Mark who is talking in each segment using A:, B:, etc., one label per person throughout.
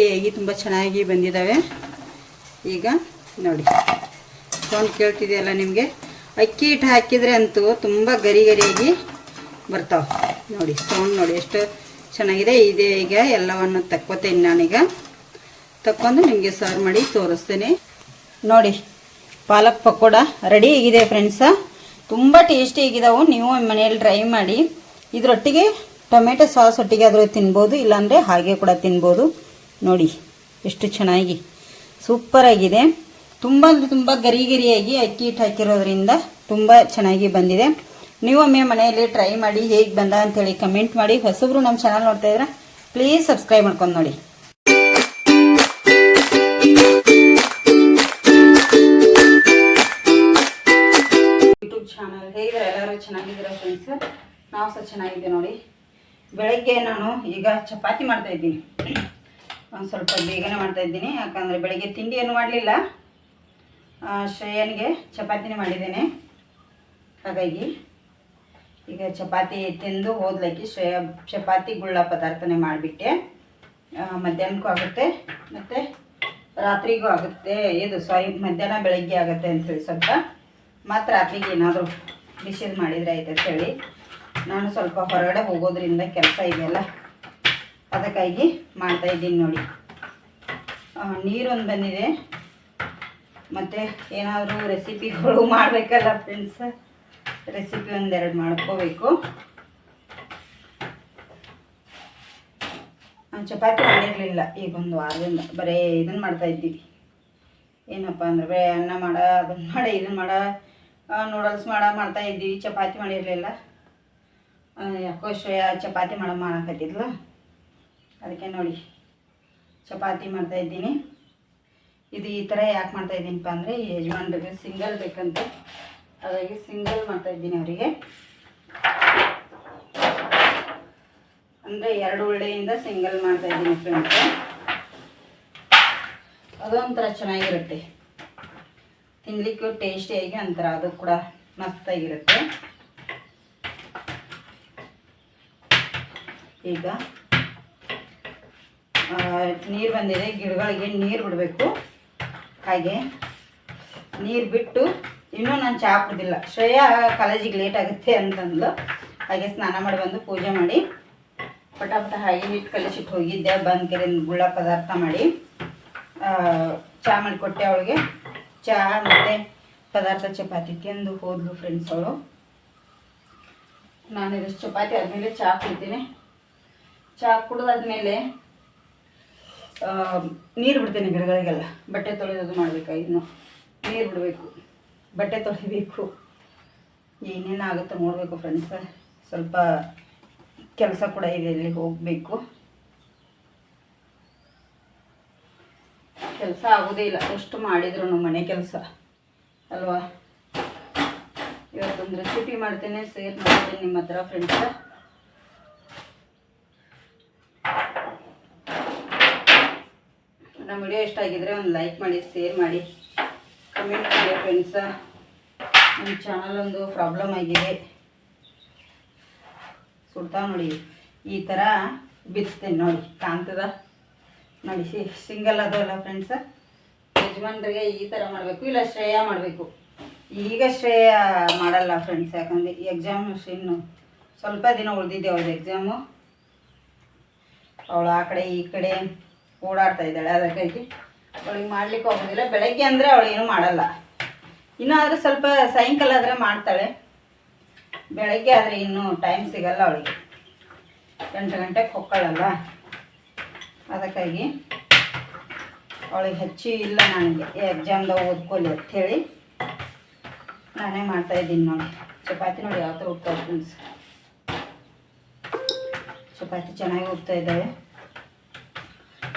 A: ಹೇಗೆ ತುಂಬ ಚೆನ್ನಾಗಿ ಬಂದಿದ್ದಾವೆ ಈಗ ನೋಡಿ, ಸೌಂಡ್ ಕೇಳ್ತಿದೆಯಲ್ಲ ನಿಮಗೆ? ಅಕ್ಕಿ ಹಿಟ್ಟು ಹಾಕಿದರೆ ಅಂತೂ ತುಂಬ ಗರಿ ಗರಿಯಾಗಿ ಬರ್ತಾವೆ. ನೋಡಿ, ಸೌಂಡ್ ನೋಡಿ ಎಷ್ಟು ಚೆನ್ನಾಗಿದೆ. ಇದೇ ಈಗ ಎಲ್ಲವನ್ನು ತಕ್ಕೋತೇನೆ ನಾನೀಗ. ತಕ್ಕೊಂಡು ನಿಮಗೆ ಸರ್ವ್ ಮಾಡಿ ತೋರಿಸ್ತೇನೆ. ನೋಡಿ, ಪಾಲಕ್ ಪಕೋಡ ರೆಡಿ ಆಗಿದೆ ಫ್ರೆಂಡ್ಸ ತುಂಬ ಟೇಸ್ಟಿ ಆಗಿದಾವೆ. ನೀವು ಮನೆಯಲ್ಲಿ ಟ್ರೈ ಮಾಡಿ. ಇದರೊಟ್ಟಿಗೆ ಟೊಮೆಟೊ ಸಾಸ್ ಒಟ್ಟಿಗೆ ಆದರೂ ತಿನ್ಬೋದು, ಇಲ್ಲಾಂದರೆ ಹಾಗೆ ಕೂಡ ತಿನ್ಬೋದು. ನೋಡಿ, ಎಷ್ಟು ಚೆನ್ನಾಗಿ, ಸೂಪರಾಗಿದೆ. ತುಂಬ ಅಂದರೆ ತುಂಬ ಗರಿ ಗರಿಯಾಗಿ ಅಕ್ಕಿ ಹಿಟ್ಟು ಹಾಕಿರೋದ್ರಿಂದ ತುಂಬ ಚೆನ್ನಾಗಿ ಬಂದಿದೆ. ನೀವು ಒಮ್ಮೆ ಮನೆಯಲ್ಲಿ ಟ್ರೈ ಮಾಡಿ ಹೇಗೆ ಬಂದ ಅಂತೇಳಿ ಕಮೆಂಟ್ ಮಾಡಿ. ಹೊಸಬ್ರು ನಮ್ಮ ಚಾನಲ್ ನೋಡ್ತಾ ಇದ್ರೆ ಪ್ಲೀಸ್ ಸಬ್ಸ್ಕ್ರೈಬ್ ಮಾಡ್ಕೊಂಡು ನೋಡಿ. ಯೂಟ್ಯೂಬ್ ಚಾನಲ್ ಹೇಗಿದ್ದಾರೆ ಎಲ್ಲರೂ ಚೆನ್ನಾಗಿದ್ದೀರಾ ಫ್ರೆಂಡ್ಸ್ ನಾವು ಸಹ ಚೆನ್ನಾಗಿದ್ದೆ ನೋಡಿ. ಬೆಳಗ್ಗೆ ನಾನು ಈಗ ಚಪಾತಿ ಮಾಡ್ತಾ ಇದ್ದೀನಿ. ಒಂದು ಸ್ವಲ್ಪ ಬೇಗನೆ ಮಾಡ್ತಾ ಇದ್ದೀನಿ. ಯಾಕಂದರೆ ಬೆಳಗ್ಗೆ ತಿಂಡಿ ಏನು ಮಾಡಲಿಲ್ಲ ಶ್ರೇಯನ್ಗೆ ಚಪಾತಿನೇ ಮಾಡಿದ್ದೇನೆ. ಹಾಗಾಗಿ ಈಗ ಚಪಾತಿ ತಿಂದು ಹೋದ್ಲಕ್ಕಿ ಶ್ರೇಯ ಚಪಾತಿ ಗುಳ್ಳ ಪದಾರ್ಥನೇ ಮಾಡಿಬಿಟ್ಟೆ. ಮಧ್ಯಾಹ್ನಕ್ಕೂ ಆಗುತ್ತೆ. ಮತ್ತು ರಾತ್ರಿಗೂ ಆಗುತ್ತೆ. ಇದು ಸಾರಿ, ಮಧ್ಯಾಹ್ನ ಬೆಳಗ್ಗೆ ಆಗುತ್ತೆ ಅಂಥೇಳಿ ಸ್ವಲ್ಪ. ಮತ್ತು ರಾತ್ರಿಗೆ ಏನಾದರೂ ಡಿಶಸ್ ಮಾಡಿದರೆ ಆಯ್ತು ಅಂತೇಳಿ ನಾನು ಸ್ವಲ್ಪ ಹೊರಗಡೆ ಹೋಗೋದ್ರಿಂದ ಕೆಲಸ ಇದೆಯಲ್ಲ ಅದಕ್ಕಾಗಿ ಮಾಡ್ತಾ ಇದ್ದೀನಿ ನೋಡಿ. ನೀರೊಂದು ಬಂದಿದೆ. ಮತ್ತು ಏನಾದರೂ ರೆಸಿಪಿಗಳು ಮಾಡಬೇಕಲ್ಲ ಫ್ರೆಂಡ್ಸ್ ರೆಸಿಪಿ ಒಂದೆರಡು ಮಾಡ್ಕೋಬೇಕು. ಚಪಾತಿ ಮಾಡಿರಲಿಲ್ಲ, ಈಗ ಒಂದು ವಾರದಿಂದ. ಬರೀ ಇದನ್ನು ಮಾಡ್ತಾ ಇದ್ದೀವಿ. ಏನಪ್ಪ ಅಂದ್ರೆ, ಬರೀ ಅನ್ನ ಮಾಡ ಅದನ್ನು ಮಾಡ ಇದನ್ನು ಮಾಡ ನೂಡಲ್ಸ್ ಮಾಡ ಮಾಡ್ತಾ ಇದ್ದೀವಿ. ಚಪಾತಿ ಮಾಡಿರಲಿಲ್ಲ. ಯಾಕೋ ಶ್ರೇಯ ಚಪಾತಿ ಮಾಡ ಮಾಡಕತ್ತಿದ್ಲ. ಅದಕ್ಕೆ ನೋಡಿ, ಚಪಾತಿ ಮಾಡ್ತಾ ಇದ್ದೀನಿ. ಇದು ಈ ಥರ ಯಾಕೆ ಮಾಡ್ತಾ ಇದ್ದೀನಪ್ಪ ಅಂದರೆ, ಯಜಮಾನ್ರಿಗೆ ಸಿಂಗಲ್ ಬೇಕಂತ. ಹಾಗಾಗಿ ಸಿಂಗಲ್ ಮಾಡ್ತಾ ಇದ್ದೀನಿ ಅವರಿಗೆ. ಅಂದರೆ ಎರಡು ಉಳ್ಳೆಯಿಂದ ಸಿಂಗಲ್ ಮಾಡ್ತಾ ಇದ್ದೀನಿ ಫ್ರೆಂಡ್ಸ್ ಅದೊಂಥರ ಚೆನ್ನಾಗಿರುತ್ತೆ. ತಿನ್ನಲಿಕ್ಕೂ ಟೇಸ್ಟಿಯಾಗಿ ಅಂತಾರೆ ಅದು ಕೂಡ ಮಸ್ತಾಗಿರುತ್ತೆ. ಈಗ ನೀರು ಬಂದಿದೆ, ಗಿಡಗಳಿಗೆ ನೀರು ಬಿಡಬೇಕು. ಹಾಗೆ ನೀರು ಬಿಟ್ಟು ಇನ್ನೂ ನಾನು ಚಹಾ ಕುಡ್ದಿಲ್ಲ. ಶ್ರೇಯಾ ಕಾಲೇಜಿಗೆ ಲೇಟ್ ಆಗುತ್ತೆ ಅಂತಂದ್ಲು. ಹಾಗೆ ಸ್ನಾನ ಮಾಡಿ ಬಂದು ಪೂಜೆ ಮಾಡಿ. ಪಟಾಪಟ ಹಾಗೆ ಹಿಟ್ಟು ಕಲಿಸಿಟ್ಟು ಹೋಗಿದ್ದೆ ಬಂದು ಗುಳ್ಳ ಪದಾರ್ಥ ಮಾಡಿ. ಚಹಾ ಮಾಡಿಕೊಟ್ಟೆ ಅವಳಿಗೆ. ಚಹಾ ಮತ್ತು ಪದಾರ್ಥ ಚಪಾತಿ ತಿಂದು ಹೋದ್ಲು ಫ್ರೆಂಡ್ಸ್ ಅವಳು. ನಾನು ಇದಷ್ಟು ಚಪಾತಿ ಆದಮೇಲೆ ಚಹಾ ಕುಡ್ತೀನಿ. ಚಹಾ ಕುಡಿದಾದ್ಮೇಲೆ ನೀರು ಬಿಡ್ತೀನಿ ಗಿಡಗಳಿಗೆಲ್ಲ. ಬಟ್ಟೆ ತೊಳೆಯೋದು ಮಾಡಬೇಕು, ಇನ್ನು ನೀರು ಬಿಡಬೇಕು, ಬಟ್ಟೆ ತೊಳಿಬೇಕು. ಏನೇನು ಆಗುತ್ತೆ ನೋಡಬೇಕು ಫ್ರೆಂಡ್ಸ್ ಸ್ವಲ್ಪ ಕೆಲಸ ಕೂಡ ಇದೆ ಇಲ್ಲಿ ಹೋಗಬೇಕು. ಕೆಲಸ ಆಗೋದೇ ಇಲ್ಲ, ಅಷ್ಟು ಮಾಡಿದ್ರು ಮನೆ ಕೆಲಸ. ಅಲ್ವಾ? ಇವತ್ತೊಂದು ರೆಸಿಪಿ ಮಾಡ್ತೇನೆ ಶೇರ್ ಮಾಡ್ತೀನಿ ನಿಮ್ಮ ಹತ್ರ ಫ್ರೆಂಡ್ಸ ನಮ್ಮ ವಿಡಿಯೋ ಇಷ್ಟ ಆಗಿದ್ರೆ ಒಂದು ಲೈಕ್ ಮಾಡಿ, ಶೇರ್ ಮಾಡಿ. ಕಮೆಂಟ್ ಮಾಡಿ ಫ್ರೆಂಡ್ಸ ನಮ್ಮ ಚಾನಲ್ ಒಂದು ಪ್ರಾಬ್ಲಮ್ ಆಗಿದೆ. ಸುಡ್ತಾ ನೋಡಿ, ಈ ಥರ ಬಿಡಿಸ್ತೇನೆ ನೋಡಿ, ಕಾಣ್ತದ? ನೋಡಿ ಸಿಂಗಲ್ ಅದಲ್ಲ ಫ್ರೆಂಡ್ಸ ಯಜಮಾನ್ರಿಗೆ ಈ ಥರ ಮಾಡಬೇಕು, ಇಲ್ಲ ಶ್ರೇಯ ಮಾಡಬೇಕು. ಈಗ ಶ್ರೇಯ ಮಾಡಲ್ಲ ಫ್ರೆಂಡ್ಸ್ ಯಾಕಂದರೆ ಎಕ್ಸಾಮ್ ಇನ್ನು ಸ್ವಲ್ಪ ದಿನ ಉಳಿದಿದ್ದೆ ಅವ್ರದ್ದು ಎಕ್ಸಾಮು ಅವಳು ಆ ಕಡೆ, ಈ ಕಡೆ. ಓಡಾಡ್ತಾ ಇದ್ದಾಳೆ ಅದಕ್ಕಾಗಿ. ಅವಳಿಗೆ ಮಾಡ್ಲಿಕ್ಕೆ ಹೋಗೋದಿಲ್ಲ ಬೆಳಗ್ಗೆ ಅಂದರೆ ಅವಳು ಏನು ಮಾಡಲ್ಲ. ಇನ್ನೂ ಆದರೆ ಸ್ವಲ್ಪ ಸಾಯಂಕಾಲ ಆದರೆ ಮಾಡ್ತಾಳೆ. ಬೆಳಗ್ಗೆ ಆದರೆ ಇನ್ನೂ ಟೈಮ್ ಸಿಗಲ್ಲ ಅವಳಿಗೆ. ಗಂಟೆ ಗಂಟೆಗೆ ಹೊಕ್ಕಳಲ್ಲ. ಅದಕ್ಕಾಗಿ ಅವಳಿಗೆ ಹೆಚ್ಚು ಇಲ್ಲ ನನಗೆ. ಎಕ್ಸಾಮ್ದಾಗ ಓದ್ಕೊಳ್ಳಿ ಅಂಥೇಳಿ ನಾನೇ ಮಾಡ್ತಾ ಇದ್ದೀನಿ ನೋಡಿ. ಚಪಾತಿ ನೋಡಿ ಯಾವ ಥರ ಉಪ್ಪು ಫ್ರೆಂಡ್ಸ್ ಚಪಾತಿ ಚೆನ್ನಾಗಿ ಉಪ್ತಾ ಇದ್ದಾವೆ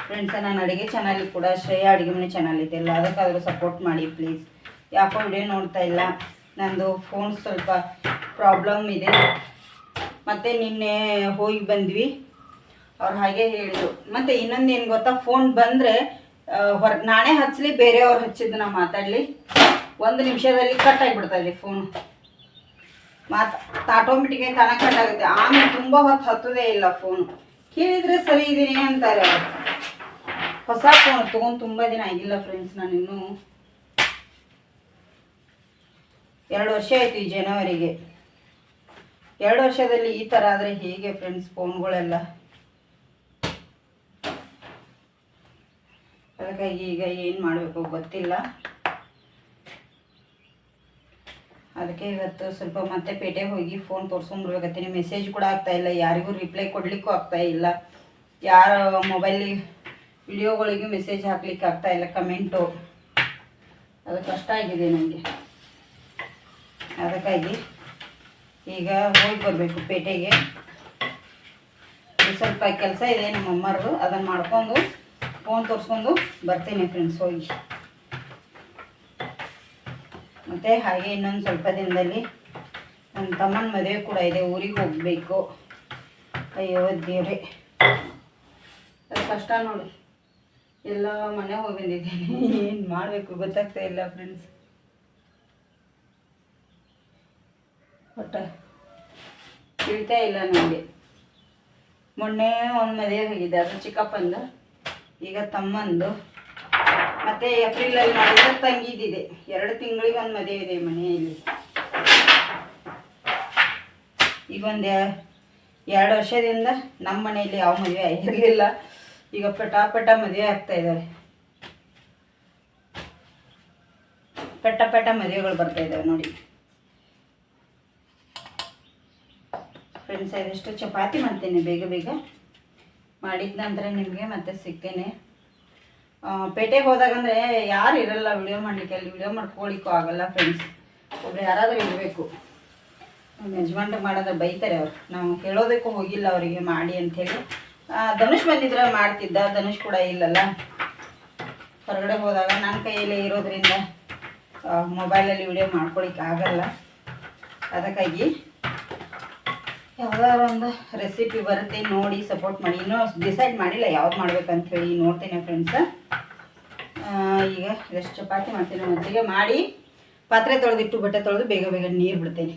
A: ಫ್ರೆಂಡ್ಸ ನಾನು ಅಡುಗೆ ಚಾನಲ್ ಕೂಡ ಶ್ರೇಯ ಅಡುಗೆ ಮನೆ ಚಾನಲ್ ಇದೆಯಲ್ಲ ಅದಕ್ಕಾದರೂ ಸಪೋರ್ಟ್ ಮಾಡಿ ಪ್ಲೀಸ್ ಯಾಕೋ ವಿಡಿಯೋ ನೋಡ್ತಾ ಇಲ್ಲ. ನಂದು ಫೋನ್ ಸ್ವಲ್ಪ ಪ್ರಾಬ್ಲಮ್ ಇದೆ. ಮತ್ತು ನಿನ್ನೆ ಹೋಗಿ ಬಂದ್ವಿ. ಅವ್ರು ಹಾಗೆ ಹೇಳಿದ್ರು. ಮತ್ತು ಇನ್ನೊಂದು ಏನು ಗೊತ್ತಾ? ಫೋನ್ ಬಂದರೆ ಹೊರ, ನಾನೇ ಹಚ್ಚಲಿ ಬೇರೆಯವ್ರು ಹಚ್ಚಿದ್ದು ನಾ ಮಾತಾಡಲಿ. ಒಂದು ನಿಮಿಷದಲ್ಲಿ ಕಟ್ ಇದೆ ಫೋನು ಮಾತು ಆಟೋಮೆಟಿಕಾಗಿ ಕಟ್ ಆಗುತ್ತೆ. ಆಮೇಲೆ ತುಂಬ ಹೊತ್ತು ಹತ್ತೋದೇ ಇಲ್ಲ ಫೋನು ಕೇಳಿದರೆ ಸರಿ ಇದ್ದೀನಿ ಅಂತಾರೆ ಅವ್ರು. ಹೊಸ ಫೋನ್ ತೊಗೊಂಡು ತುಂಬ ದಿನ ಆಗಿಲ್ಲ ಫ್ರೆಂಡ್ಸ್ ನಾನು ಇನ್ನೂ ಎರಡು ವರ್ಷ ಆಯಿತು ಈ ಜನವರಿಗೆ. ಎರಡು ವರ್ಷದಲ್ಲಿ ಈ ಥರ ಆದರೆ ಹೇಗೆ ಫ್ರೆಂಡ್ಸ್ ಫೋನ್ಗಳೆಲ್ಲ ಅದಕ್ಕಾಗಿ ಈಗ ಏನು ಮಾಡಬೇಕು ಗೊತ್ತಿಲ್ಲ. ಅದಕ್ಕೆ ಇವತ್ತು ಸ್ವಲ್ಪ ಮತ್ತೆ ಪೇಟೆಗೆ ಹೋಗಿ ಫೋನ್ ತೋರ್ಸ್ಕೊಂಡ್ಬರ್ಬೇಕತ್ತೀನಿ ಮೆಸೇಜ್ ಕೂಡ ಆಗ್ತಾ ಇಲ್ಲ, ಯಾರಿಗೂ ರಿಪ್ಲೈ ಕೊಡ್ಲಿಕ್ಕೂ ಆಗ್ತಾ ಇಲ್ಲ. ಯಾರ ಮೊಬೈಲ್ ವಿಡಿಯೋಗಳಿಗೂ ಮೆಸೇಜ್ ಹಾಕ್ಲಿಕ್ಕೆ ಆಗ್ತಾ ಇಲ್ಲ, ಕಮೆಂಟು. ಅದು ಕಷ್ಟ ಆಗಿದೆ ನನಗೆ ಅದಕ್ಕಾಗಿ ಈಗ ಹೋಗಿ ಬರಬೇಕು ಪೇಟೆಗೆ. ಸ್ವಲ್ಪ ಕೆಲಸ ಇದೆ ನಮ್ಮ ಅಮ್ಮರದು, ಅದನ್ನು ಮಾಡ್ಕೊಂಡು ಫೋನ್ ತೋರಿಸ್ಕೊಂಡು ಬರ್ತೀನಿ ಫ್ರೆಂಡ್ಸ್ ಹೋಗಿ. ಮತ್ತು ಹಾಗೆ ಇನ್ನೊಂದು ಸ್ವಲ್ಪ ದಿನದಲ್ಲಿ ನನ್ನ ತಮ್ಮನ ಮದುವೆ ಕೂಡ ಇದೆ, ಊರಿಗೆ ಹೋಗಬೇಕು. ಅಯ್ಯೋ ದೇವ್ರೆ. ಅದು ಕಷ್ಟ ನೋಡಿ. ಎಲ್ಲ ಮನೆ ಹೋಗಿ ಬಂದಿದ್ದೀನಿ. ಏನು ಮಾಡಬೇಕು ಗೊತ್ತಾಗ್ತಾ ಇಲ್ಲ ಫ್ರೆಂಡ್ಸ್ ಒಟ್ಟ ತಿಳ್ತಾ ಇಲ್ಲ ನನಗೆ ಮೊನ್ನೆ ಒಂದು ಮದುವೆ ಹೋಗಿದ್ದೆ, ಅದು ಚಿಕ್ಕಪ್ಪಂದು. ಈಗ ತಮ್ಮಂದು. ಮತ್ತೆ ಏಪ್ರಿಲಲ್ಲಿ ಮಾಡಿದ್ರೆ ತಂಗಿದಿದೆ ಎರಡು ತಿಂಗಳಿಗೆ ಒಂದು ಮದುವೆ ಇದೆ ಮನೆಯಲ್ಲಿ. ಈಗ ಒಂದು ಎರಡು ವರ್ಷದಿಂದ ನಮ್ಮ ಮನೆಯಲ್ಲಿ ಯಾವ ಮದುವೆ ಆಗಿರಲಿಲ್ಲ. ಈಗ ಪಟಾಪಟ ಮದುವೆ ಆಗ್ತಾ ಇದ್ದಾವೆ ಪಟ ಪಟ ಮದುವೆಗಳು ಬರ್ತಾ ಇದ್ದಾವೆ ನೋಡಿ. ಫ್ರೆಂಡ್ಸ್ ಇದಷ್ಟು ಚಪಾತಿ ಮಾಡ್ತೇನೆ ಬೇಗ ಬೇಗ. ಮಾಡಿದ ನಂತರ ನಿಮಗೆ ಮತ್ತೆ ಸಿಗ್ತೇನೆ. ಪೇಟೆಗೆ ಹೋದಾಗ ಅಂದರೆ ಯಾರು ಇರಲ್ಲ ವಿಡಿಯೋ ಮಾಡಲಿಕ್ಕೆ ಅಲ್ಲಿ ವಿಡಿಯೋ ಮಾಡ್ಕೊಳ್ಳಿಕ್ಕೂ ಆಗಲ್ಲ ಫ್ರೆಂಡ್ಸ್ ಒಬ್ರು ಯಾರಾದರೂ ಇರಬೇಕು. ನಮ್ಮ ಯಜಮಾನ್ರಿಗೆ ಮಾಡಿದ್ರೆ ಬೈತಾರೆ ಅವ್ರು. ನಾವು ಕೇಳೋದಕ್ಕೂ ಹೋಗಿಲ್ಲ ಅವರಿಗೆ, ಮಾಡಿ ಅಂಥೇಳಿ ಧನುಷ್ ಬಂದಿದ್ರೆ ಮಾಡ್ತಿದ್ದ. ಧನುಷ್ ಕೂಡ ಇಲ್ಲಲ್ಲ. ಹೊರಗಡೆ ಹೋದಾಗ ನನ್ನ ಕೈಯಲ್ಲೇ ಇರೋದ್ರಿಂದ ಮೊಬೈಲಲ್ಲಿ ವಿಡಿಯೋ ಮಾಡ್ಕೊಳಿಕ್ಕೆ ಆಗಲ್ಲ. ಅದಕ್ಕಾಗಿ ಯಾವ್ದಾದ್ರು ಒಂದು ರೆಸಿಪಿ ಬರುತ್ತೆ ನೋಡಿ ಸಪೋರ್ಟ್ ಮಾಡಿ. ಇನ್ನೂ ಡಿಸೈಡ್ ಮಾಡಿಲ್ಲ ಯಾವ್ದು ಮಾಡ್ಬೇಕಂತ ಹೇಳಿ ನೋಡ್ತೇನೆ ಫ್ರೆಂಡ್ಸ ಈಗ ಎಷ್ಟು ಚಪಾತಿ ಮಾಡ್ತೀನಿ ಮೊದಲಿಗೆ ಮಾಡಿ, ಪಾತ್ರೆ ತೊಳೆದಿಟ್ಟು ಬಟ್ಟೆ ತೊಳೆದು ಬೇಗ ಬೇಗ ನೀರು ಬಿಡ್ತೇನೆ.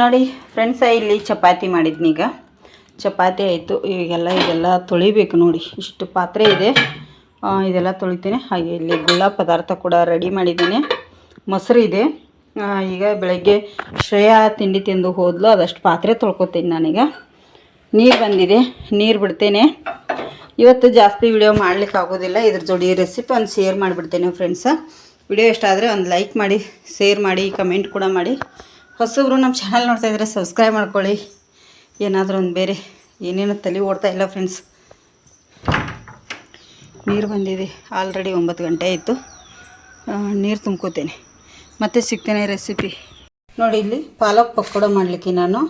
A: ನೋಡಿ ಫ್ರೆಂಡ್ಸ ಇಲ್ಲಿ ಚಪಾತಿ ಮಾಡಿದ್ನೀಗ. ಚಪಾತಿ ಆಯಿತು. ಈಗೆಲ್ಲ ಇದೆಲ್ಲ ತೊಳಿಬೇಕು ನೋಡಿ. ಇಷ್ಟು ಪಾತ್ರೆ ಇದೆ. ಇದೆಲ್ಲ ತೊಳಿತೀನಿ. ಹಾಗೆ ಇಲ್ಲಿ ಗುಳ್ಳ ಪದಾರ್ಥ ಕೂಡ ರೆಡಿ ಮಾಡಿದ್ದೀನಿ. ಮೊಸರು ಇದೆ. ಈಗ ಬೆಳಗ್ಗೆ ಶ್ರೇಯಾ ತಿಂಡಿ ತಿಂದು ಹೋದ್ಲು. ಅದಷ್ಟು ಪಾತ್ರೆ ತೊಳ್ಕೊತೀನಿ ನಾನೀಗ. ನೀರು ಬಂದಿದೆ. ನೀರು ಬಿಡ್ತೇನೆ. ಇವತ್ತು ಜಾಸ್ತಿ ವಿಡಿಯೋ ಮಾಡ್ಲಿಕ್ಕೆ ಆಗೋದಿಲ್ಲ. ಇದ್ರ ಜೋಡಿ ರೆಸಿಪಿ ಒಂದು ಶೇರ್ ಮಾಡಿಬಿಡ್ತೇನೆ ಫ್ರೆಂಡ್ಸ ವಿಡಿಯೋ ಇಷ್ಟ ಆದರೆ ಒಂದು ಲೈಕ್ ಮಾಡಿ ಶೇರ್ ಮಾಡಿ ಕಮೆಂಟ್ ಕೂಡ ಮಾಡಿ. ಹೊಸಬ್ರು ನಮ್ಮ ಚಾನಲ್ ನೋಡ್ತಾಯಿದ್ರೆ ಸಬ್ಸ್ಕ್ರೈಬ್ ಮಾಡ್ಕೊಳ್ಳಿ. ಏನಾದರೂ ಒಂದು ಬೇರೆ ಏನೇನೋ ತಲೆ ಓಡ್ತಾ ಇಲ್ಲ ಫ್ರೆಂಡ್ಸ್ ನೀರು ಬಂದಿದೆ. ಆಲ್ರೆಡಿ ಒಂಬತ್ತು ಗಂಟೆ ಆಯಿತು. ನೀರು ತುಂಬ್ಕೋತೇನೆ. ಮತ್ತೆ ಸಿಗ್ತೇನೆ ರೆಸಿಪಿ ನೋಡಿ, ಇಲ್ಲಿ ಪಾಲಕ್ ಪಕೋಡ ಮಾಡಲಿಕ್ಕೆ ನಾನು.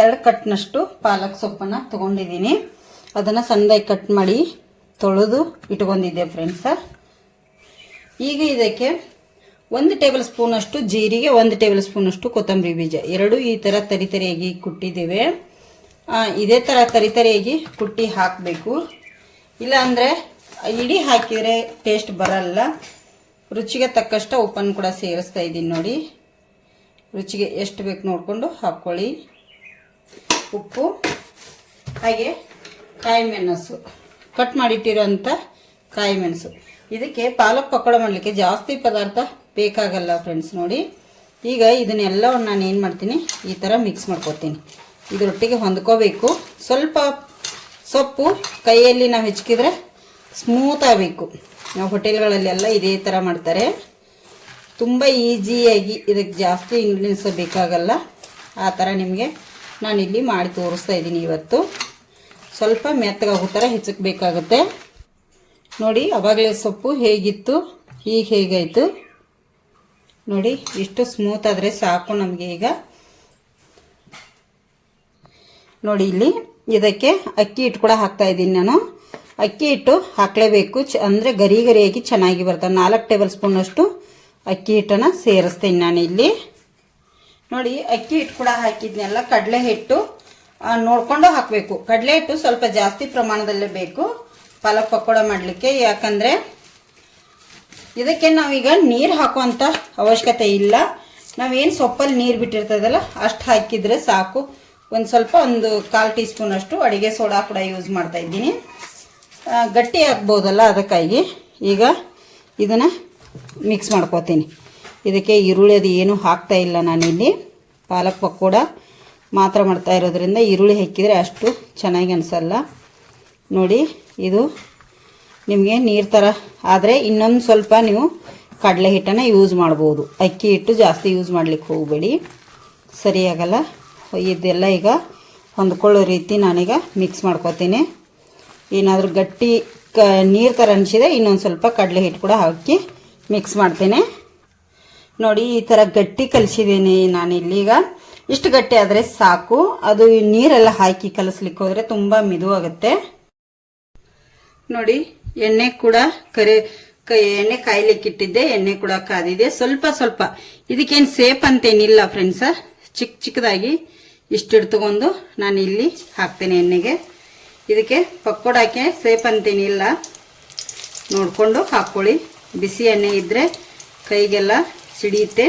A: ಎರಡು ಕಟ್ನಷ್ಟು ಪಾಲಕ್ ಸೊಪ್ಪನ್ನು ತೊಗೊಂಡಿದ್ದೀನಿ. ಅದನ್ನು ಸಣ್ಣದಾಗಿ ಕಟ್ ಮಾಡಿ ತೊಳೆದು ಇಟ್ಕೊಂಡಿದ್ದೆ ಫ್ರೆಂಡ್ಸ ಈಗ ಇದಕ್ಕೆ ಒಂದು ಟೇಬಲ್ ಸ್ಪೂನ್ ಅಷ್ಟು ಜೀರಿಗೆ, ಒಂದು ಟೇಬಲ್ ಸ್ಪೂನ್ ಅಷ್ಟು ಕೊತ್ತಂಬರಿ ಬೀಜ. ಎರಡು ಈ ಥರ ತರಿತರಿಯಾಗಿ ಕುಟ್ಟಿದ್ದೇವೆ. ಇದೇ ಥರ ತರಿತರಿಯಾಗಿ ಕುಟ್ಟಿ ಹಾಕಬೇಕು. ಇಲ್ಲ ಅಂದ್ರೆ ಇಡೀ ಹಾಕಿದರೆ ಟೇಸ್ಟ್ ಬರಲ್ಲ. ರುಚಿಗೆ ತಕ್ಕಷ್ಟು ಉಪ್ಪನ್ನು ಕೂಡ ಸೇರಿಸ್ತಾ ಇದ್ದೀನಿ ನೋಡಿ. ರುಚಿಗೆ ಎಷ್ಟು ಬೇಕು ನೋಡಿಕೊಂಡು ಹಾಕ್ಕೊಳ್ಳಿ. ಉಪ್ಪು, ಹಾಗೆ ಕಾಯಿ ಮೆಣಸು. ಕಟ್ ಮಾಡಿಟ್ಟಿರೋಂಥ ಕಾಯಿ ಮೆಣಸು. ಇದಕ್ಕೆ ಪಾಲಕ್ ಪಕೋಡ ಮಾಡಲಿಕ್ಕೆ ಜಾಸ್ತಿ ಪದಾರ್ಥ ಬೇಕಾಗಲ್ಲ ಫ್ರೆಂಡ್ಸ್ ನೋಡಿ. ಈಗ ಇದನ್ನೆಲ್ಲವನ್ನು ನಾನು ಏನು ಮಾಡ್ತೀನಿ, ಈ ಥರ ಮಿಕ್ಸ್ ಮಾಡ್ಕೊತೀನಿ ಇದರೊಟ್ಟಿಗೆ ಹೊಂದ್ಕೋಬೇಕು. ಸ್ವಲ್ಪ ಸೊಪ್ಪು ಕೈಯಲ್ಲಿ ನಾವು ಹೆಚ್ಕಿದ್ರೆ ಸ್ಮೂತ್ ಆಗಬೇಕು. ನಾವು ಹೋಟೆಲ್ಗಳಲ್ಲೆಲ್ಲ ಇದೇ ಥರ ಮಾಡ್ತಾರೆ. ತುಂಬ ಈಸಿಯಾಗಿ ಇದಕ್ಕೆ ಜಾಸ್ತಿ ಇಂಗ್ರೀಡಿಯೆಂಟ್ಸ್ ಬೇಕಾಗಲ್ಲ. ಆ ಥರ ನಿಮಗೆ ನಾನಿಲ್ಲಿ ಮಾಡಿ ತೋರಿಸ್ತಾ ಇದ್ದೀನಿ ಇವತ್ತು. ಸ್ವಲ್ಪ ಮೆತ್ತಗಾಗೋ ಥರ ಹೆಚ್ಚಕ್ಕೆ ಬೇಕಾಗುತ್ತೆ ನೋಡಿ, ಅವಾಗಲೇ ಸೊಪ್ಪು ಹೇಗಿತ್ತು ಈಗ ಹೇಗಾಯಿತು. ನೋಡಿ, ಇಷ್ಟು ಸ್ಮೂತ್ ಆದರೆ ಸಾಕು ನಮಗೆ ಈಗ. ನೋಡಿ ಇಲ್ಲಿ, ಇದಕ್ಕೆ ಅಕ್ಕಿ ಹಿಟ್ಟು ಕೂಡ ಹಾಕ್ತಾ ಇದ್ದೀನಿ ನಾನು. ಅಕ್ಕಿ ಹಿಟ್ಟು ಹಾಕಲೇಬೇಕು. ಚ ಅಂದರೆ ಗರಿ ಗರಿಯಾಗಿ ಚೆನ್ನಾಗಿ ಬರ್ತವೆ ನಾಲ್ಕು ಟೇಬಲ್ ಸ್ಪೂನಷ್ಟು ಅಕ್ಕಿ ಹಿಟ್ಟನ್ನು ಸೇರಿಸ್ತೀನಿ ನಾನು ಇಲ್ಲಿ. ನೋಡಿ, ಅಕ್ಕಿ ಹಿಟ್ಟು ಕೂಡ ಹಾಕಿದ್ನೆಲ್ಲ ಕಡಲೆ ಹಿಟ್ಟು. ನೋಡ್ಕೊಂಡು ಹಾಕಬೇಕು. ಕಡಲೆ ಹಿಟ್ಟು ಸ್ವಲ್ಪ ಜಾಸ್ತಿ ಪ್ರಮಾಣದಲ್ಲೇ ಬೇಕು. ಪಾಲಕ್ ಪಕೋಡ ಮಾಡಲಿಕ್ಕೆ. ಯಾಕಂದರೆ ಇದಕ್ಕೆ ನಾವೀಗ ನೀರು ಹಾಕುವಂಥ ಅವಶ್ಯಕತೆ ಇಲ್ಲ. ನಾವೇನು ಸೊಪ್ಪಲ್ಲಿ ನೀರು ಬಿಟ್ಟಿರ್ತದಲ್ಲ, ಅಷ್ಟು ಹಾಕಿದರೆ ಸಾಕು. ಒಂದು ಸ್ವಲ್ಪ ಒಂದು ಕಾಲು ಟೀ ಸ್ಪೂನಷ್ಟು ಅಡುಗೆ ಸೋಡಾ ಕೂಡ ಯೂಸ್ ಮಾಡ್ತಾ ಇದ್ದೀನಿ. ಗಟ್ಟಿ ಹಾಕ್ಬೋದಲ್ಲ ಅದಕ್ಕಾಗಿ. ಈಗ ಇದನ್ನು ಮಿಕ್ಸ್ ಮಾಡ್ಕೋತೀನಿ. ಇದಕ್ಕೆ ಈರುಳ್ಳಿ ಅದು ಏನೂ ಹಾಕ್ತಾ ಇಲ್ಲ ನಾನಿಲ್ಲಿ. ಪಾಲಕ್ ಪಕೋಡ ಮಾತ್ರ ಮಾಡ್ತಾ ಇರೋದ್ರಿಂದ ಈರುಳ್ಳಿ ಹಾಕಿದರೆ ಅಷ್ಟು ಚೆನ್ನಾಗಿ ಅನಿಸಲ್ಲ. ನೋಡಿ, ಇದು ನಿಮಗೆ ನೀರು ಥರ ಆದರೆ ಇನ್ನೊಂದು ಸ್ವಲ್ಪ ನೀವು ಕಡಲೆ ಹಿಟ್ಟನ್ನು ಯೂಸ್ ಮಾಡ್ಬೋದು. ಅಕ್ಕಿ ಹಿಟ್ಟು ಜಾಸ್ತಿ ಯೂಸ್ ಮಾಡ್ಲಿಕ್ಕೆ ಹೋಗಬೇಡಿ. ಸರಿಯಾಗಲ್ಲ ಇದೆಲ್ಲ ಈಗ ಹೊಂದ್ಕೊಳ್ಳೋ ರೀತಿ ನಾನೀಗ ಮಿಕ್ಸ್ ಮಾಡ್ಕೋತೀನಿ. ಏನಾದರೂ ಗಟ್ಟಿ ಕ ನೀರು ಥರ ಅನಿಸಿದೆ ಇನ್ನೊಂದು ಸ್ವಲ್ಪ ಕಡಲೆ ಹಿಟ್ಟು ಕೂಡ ಹಾಕಿ ಮಿಕ್ಸ್ ಮಾಡ್ತೇನೆ. ನೋಡಿ, ಈ ಥರ ಗಟ್ಟಿ ಕಲಿಸಿದ್ದೀನಿ ನಾನಿಲ್ಲೀಗ ಇಷ್ಟು ಗಟ್ಟಿ ಆದರೆ ಸಾಕು. ಅದು ನೀರೆಲ್ಲ ಹಾಕಿ ಕಲಿಸ್ಲಿಕ್ಕೆ ಹೋದರೆ ತುಂಬ ಮಿದುವಾಗುತ್ತೆ. ನೋಡಿ ಎಣ್ಣೆ ಕೂಡ ಕರೆ ಎಣ್ಣೆ ಕಾಯ್ಲಿಕ್ಕೆ ಇಟ್ಟಿದ್ದೆ ಎಣ್ಣೆ ಕೂಡ ಕಾದಿದೆ. ಸ್ವಲ್ಪ ಸ್ವಲ್ಪ. ಇದಕ್ಕೇನು ಸೇಪ್ ಅಂತೇನಿಲ್ಲ ಫ್ರೆಂಡ್ಸ ಚಿಕ್ಕ ಚಿಕ್ಕದಾಗಿ ಇಷ್ಟಿಟ್ಟು ತಗೊಂಡು ನಾನು ಇಲ್ಲಿ ಹಾಕ್ತೇನೆ ಎಣ್ಣೆಗೆ. ಇದಕ್ಕೆ ಪಕ್ಕೋಡಕ್ಕೆ ಸೇಪ್ ಅಂತೇನಿಲ್ಲ. ನೋಡಿಕೊಂಡು ಹಾಕ್ಕೊಳ್ಳಿ ಬಿಸಿ ಎಣ್ಣೆ ಇದ್ದರೆ ಕೈಗೆಲ್ಲ ಸಿಡಿಯುತ್ತೆ.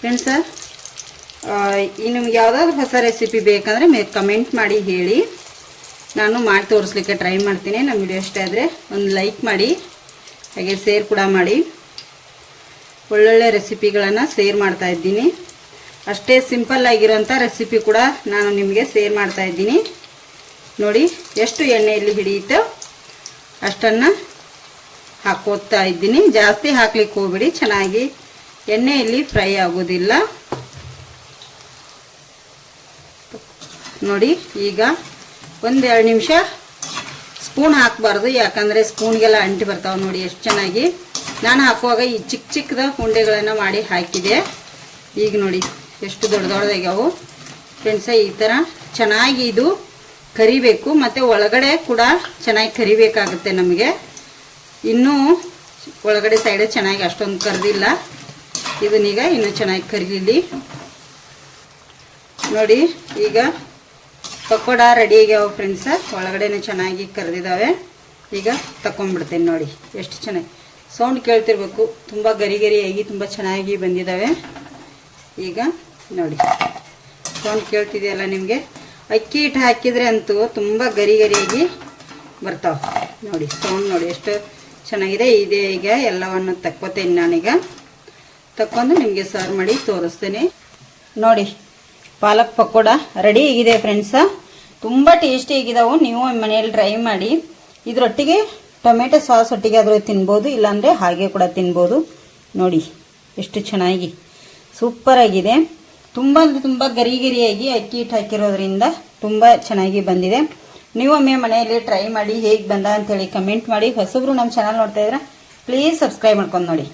A: ಫ್ರೆಂಡ್ಸ ನಿಮ್ಗೆ ಯಾವುದಾದ್ರು ಹೊಸ ರೆಸಿಪಿ ಬೇಕಂದರೆ ಮೇ ಕಮೆಂಟ್ ಮಾಡಿ ಹೇಳಿ. ನಾನು ಮಾಡಿ ತೋರಿಸ್ಲಿಕ್ಕೆ ಟ್ರೈ ಮಾಡ್ತೀನಿ. ನಮ್ಮ ವಿಡಿಯೋ ಇಷ್ಟ ಆದರೆ ಒಂದು ಲೈಕ್ ಮಾಡಿ, ಹಾಗೆ ಶೇರ್ ಕೂಡ ಮಾಡಿ. ಒಳ್ಳೊಳ್ಳೆ ರೆಸಿಪಿಗಳನ್ನು ಶೇರ್ ಮಾಡ್ತಾ ಇದ್ದೀನಿ. ಅಷ್ಟೇ ಸಿಂಪಲ್ ಆಗಿರೋಂಥ ರೆಸಿಪಿ ಕೂಡ ನಾನು ನಿಮಗೆ ಶೇರ್ ಮಾಡ್ತಾ ಇದ್ದೀನಿ. ನೋಡಿ, ಎಷ್ಟು ಎಣ್ಣೆಯಲ್ಲಿ ಹಿಡಿಯುತ್ತೋ ಅಷ್ಟನ್ನು ಹಾಕೋತಾ ಇದ್ದೀನಿ. ಜಾಸ್ತಿ ಹಾಕ್ಲಿಕ್ಕೆ ಹೋಗ್ಬಿಡಿ, ಚೆನ್ನಾಗಿ ಎಣ್ಣೆಯಲ್ಲಿ ಫ್ರೈ ಆಗೋದಿಲ್ಲ. ನೋಡಿ, ಈಗ ಒಂದೆರಡು ನಿಮಿಷ. ಸ್ಪೂನ್ ಹಾಕಬಾರ್ದು, ಯಾಕಂದರೆ ಸ್ಪೂನ್ಗೆಲ್ಲ ಅಂಟಿ ಬರ್ತಾವೆ ನೋಡಿ ಎಷ್ಟು ಚೆನ್ನಾಗಿ. ನಾನು ಹಾಕುವಾಗ ಈ ಚಿಕ್ಕ ಚಿಕ್ಕದ ಉಂಡೆಗಳನ್ನು ಮಾಡಿ ಹಾಕಿದೆ. ಈಗ ನೋಡಿ ಎಷ್ಟು ದೊಡ್ಡ ದೊಡ್ಡದಾಗ್ಯಾವು ಫ್ರೆಂಡ್ಸ ಈ ಥರ ಚೆನ್ನಾಗಿ ಇದು ಕರಿಬೇಕು, ಮತ್ತು ಒಳಗಡೆ ಕೂಡ ಚೆನ್ನಾಗಿ ಕರಿಬೇಕಾಗುತ್ತೆ ನಮಗೆ. ಇನ್ನೂ ಒಳಗಡೆ ಸೈಡ್ ಚೆನ್ನಾಗಿ ಅಷ್ಟೊಂದು ಕರೆದಿಲ್ಲ. ಇದನ್ನೀಗ ಇನ್ನೂ ಚೆನ್ನಾಗಿ ಕರೀಲಿ. ನೋಡಿ, ಈಗ ಪಕೋಡ ರೆಡಿ ಆಗ್ಯಾವ ಫ್ರೆಂಡ್ಸ ಒಳಗಡೆನೆ ಚೆನ್ನಾಗಿ ಕರೆದಿದ್ದಾವೆ ಈಗ ತಕೊಂಡ್ಬಿಡ್ತೇನೆ ನೋಡಿ, ಎಷ್ಟು ಚೆನ್ನಾಗಿ. ಸೌಂಡ್ ಕೇಳ್ತಿರ್ಬೇಕು. ತುಂಬ ಗರಿ ಗರಿಯಾಗಿ ತುಂಬ ಚೆನ್ನಾಗಿ ಬಂದಿದ್ದಾವೆ ಈಗ ನೋಡಿ ಸೌಂಡ್ ಕೇಳ್ತಿದೆಯಲ್ಲ ನಿಮಗೆ? ಅಕ್ಕಿ ಹಿಟ್ಟು ಹಾಕಿದರೆ ಅಂತೂ ತುಂಬ ಗರಿ ಗರಿಯಾಗಿ ಬರ್ತಾವೆ. ನೋಡಿ ಸೌಂಡ್ ನೋಡಿ ಎಷ್ಟು ಚೆನ್ನಾಗಿದೆ. ಇದೆ ಈಗ ಎಲ್ಲವನ್ನು ತಕ್ಕೋತೇನೆ ನಾನೀಗ. ತಕ್ಕೊಂಡು ನಿಮಗೆ ಸರ್ವ್ ಮಾಡಿ ತೋರಿಸ್ತೇನೆ. ನೋಡಿ ಪಾಲಕ್ ಪಕೋಡ ರೆಡಿ ಆಗಿದೆ ಫ್ರೆಂಡ್ಸ ತುಂಬ ಟೇಸ್ಟಿ ಆಗಿದಾವು. ನೀವು ಮನೆಯಲ್ಲಿ ಟ್ರೈ ಮಾಡಿ. ಇದರೊಟ್ಟಿಗೆ ಟೊಮೆಟೊ ಸಾಸ್ ಒಟ್ಟಿಗೆ ಆದರೂ ತಿನ್ಬೋದು, ಇಲ್ಲಾಂದರೆ ಹಾಗೆ ಕೂಡ ತಿನ್ಬೋದು. ನೋಡಿ, ಎಷ್ಟು ಚೆನ್ನಾಗಿ ಸೂಪರ್ ಆಗಿದೆ. ತುಂಬ ಅಂದರೆ ತುಂಬ ಗರಿ ಗರಿಯಾಗಿ ಅಕ್ಕಿ ಹಿಟ್ಟು ಹಾಕಿರೋದ್ರಿಂದ ತುಂಬ ಚೆನ್ನಾಗಿ ಬಂದಿದೆ. ನೀವು ಒಮ್ಮೆ ಮನೆಯಲ್ಲಿ ಟ್ರೈ ಮಾಡಿ ಹೇಗೆ ಬಂದ ಅಂತೇಳಿ ಕಮೆಂಟ್ ಮಾಡಿ. ಹೊಸಬ್ರು ನಮ್ಮ ಚಾನಲ್ ನೋಡ್ತಾ ಇದ್ರೆ ಪ್ಲೀಸ್ ಸಬ್ಸ್ಕ್ರೈಬ್ ಮಾಡ್ಕೊಂಡು ನೋಡಿ.